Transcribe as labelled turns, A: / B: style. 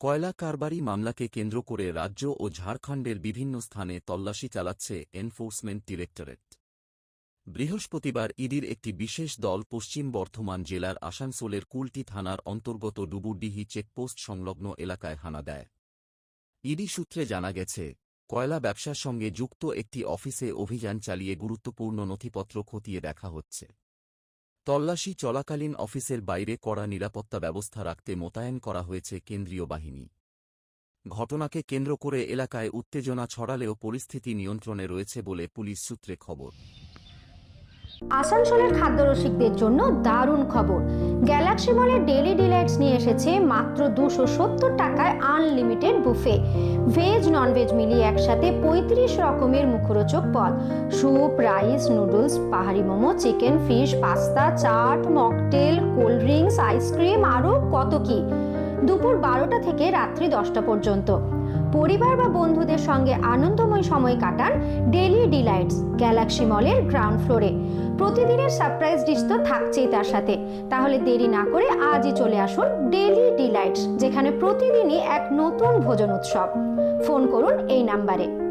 A: কয়লা কারবারি মামলাকে কেন্দ্র করে রাজ্য ও ঝাড়খণ্ডের বিভিন্ন স্থানে তল্লাশি চালাচ্ছে এনফোর্সমেন্ট ডিরেক্টরেট। বৃহস্পতিবার ইডির একটি বিশেষ দল পশ্চিম বর্ধমান জেলার আসানসোলের কুলটি থানার অন্তর্গত ডুবুরডিহি চেকপোস্ট সংলগ্ন এলাকায় হানা দেয়। ইডি সূত্রে জানা গেছে, কয়লা ব্যবসার সঙ্গে যুক্ত একটি অফিসে অভিযান চালিয়ে গুরুত্বপূর্ণ নথিপত্র খতিয়ে দেখা হচ্ছে। তল্লাশি চলাকালীন অফিসের বাইরে কড়া নিরাপত্তা ব্যবস্থা রাখতে মোতায়েন করা হয়েছে কেন্দ্রীয় বাহিনী। ঘটনাকে কেন্দ্র করে এলাকায় উত্তেজনা ছড়ালেও পরিস্থিতি নিয়ন্ত্রণে রয়েছে বলে পুলিশ সূত্রে খবর।
B: আসানসোলের খাদ্যরসিকদের জন্য দারুণ খবর। গ্যালাক্সি মলের ডেলি ডিলাইটস নিয়ে এসেছে মাত্র দুশো সত্তর টাকায় আনলিমিটেড বুফে। ভেজ, ননভেজ মিলিয়ে একসাথে পঁয়ত্রিশ রকমের মুখরোচক পদ। স্যুপ, রাইস, নুডলস, পাহাড়ি momo, chicken, fish, pasta, chaat, mocktail, cold drinks, ice cream আরও কত কি? দুপুর বারোটা থেকে রাত্রি দশটা পর্যন্ত। পরিবার বা বন্ধুদের সঙ্গে আনন্দময় সময় কাটান ডেলি ডিলাইটস গ্যালাক্সি মলের গ্রাউন্ড ফ্লোরে প্রতিদিনের সারপ্রাইজ ডিশ তো থাকছেই তার সাথে। তাহলে দেরি না করে আজই চলে আসুন ডেলি ডিলাইটস যেখানে প্রতিদিনই এক নতুন ভোজন উৎসব। ফোন করুন এই নাম্বারে।